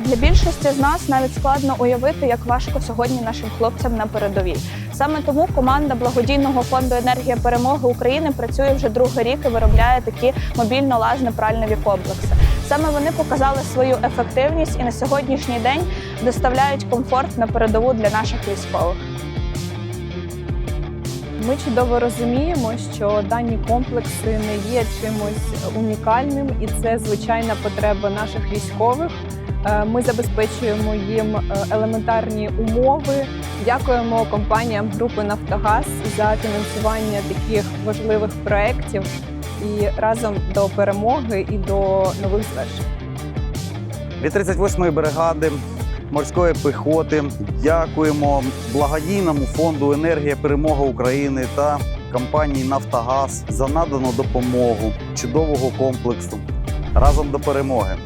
Для більшості з нас навіть складно уявити, як важко сьогодні нашим хлопцям на передовій. Саме тому команда благодійного фонду енергія перемоги України працює вже другий рік і виробляє такі мобільно-лазно-пральневі комплекси. Саме вони показали свою ефективність і на сьогоднішній день доставляють комфорт на передову для наших військових. Ми чудово розуміємо, що дані комплекси не є чимось унікальним, і це звичайна потреба наших військових. Е, Ми забезпечуємо їм е, елементарні умови. Дякуємо компаніям групи Нафтогаз за фінансування таких важливих проєктів і разом до перемоги і до нових звершень. Від 38-ї бригади морської піхоти дякуємо благодійному фонду Енергія Перемога України та компанії Нафтогаз за надану допомогу чудового комплексу разом до перемоги.